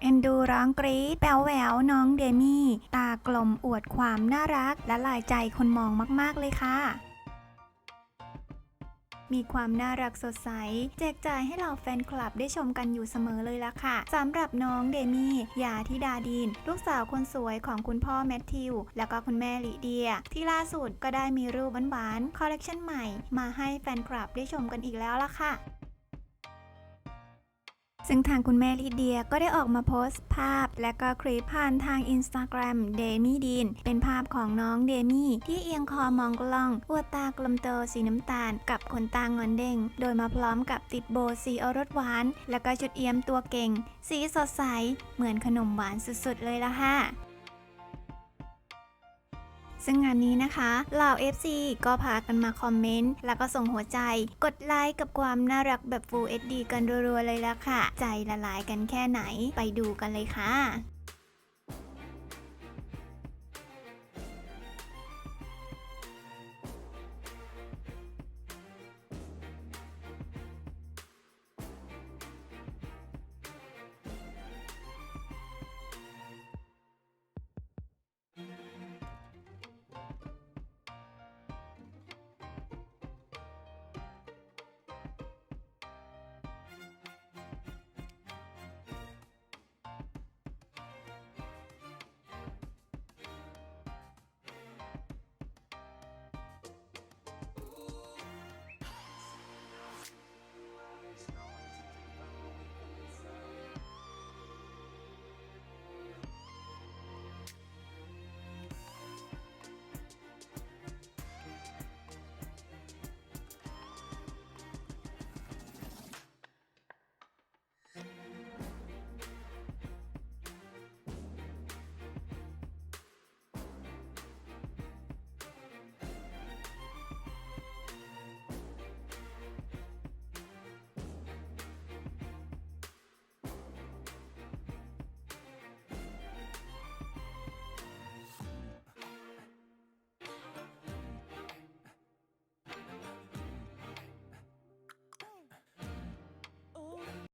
เอ็นดูร้องกรี๊ดแป๋วแหววน้องเดมี่ ตากลมอวดความน่ารัก และลายใจคนมองมาก ๆ เลยค่ะ มีความน่ารักสดใส แจกจ่ายให้เราแฟนคลับได้ชมกันอยู่เสมอเลยละค่ะสำหรับน้องเดมี่ยาธิดาดิน ลูกสาวคนสวยของคุณพ่อแมทธิว แล้วก็คุณแม่ลิเดีย ที่ล่าสุดก็ได้มีรูปหวานๆคอลเลกชันใหม่ มาให้แฟนคลับได้ชมกันอีกแล้วล่ะค่ะ ซึ่งทางคุณแม่ลิเดียก็ได้ออกมาโพสต์ภาพ และก็คลิปผ่านทาง Instagram เดมี่ดินเป็นภาพของน้องเดมี่ที่เอียงคอมองกล้องอวดตากลมโตสีน้ำตาล กับขนตางอนเด้ง โดยมาพร้อมกับติดโบว์สีอรสหวาน แล้วก็ชุดเอี๊ยมตัวเก่ง สีสดใส เหมือนขนมหวานสุดๆเลยละค่ะ ซึ่งงานนี้นะคะเหล่า FC ก็พากันมาคอมเมนต์ แล้วก็ส่งหัวใจ กดไลค์กับความน่ารักแบบ Full HD กันรัวๆเลยละค่ะ ใจละลายกันแค่ไหนไปดูกันเลยค่ะ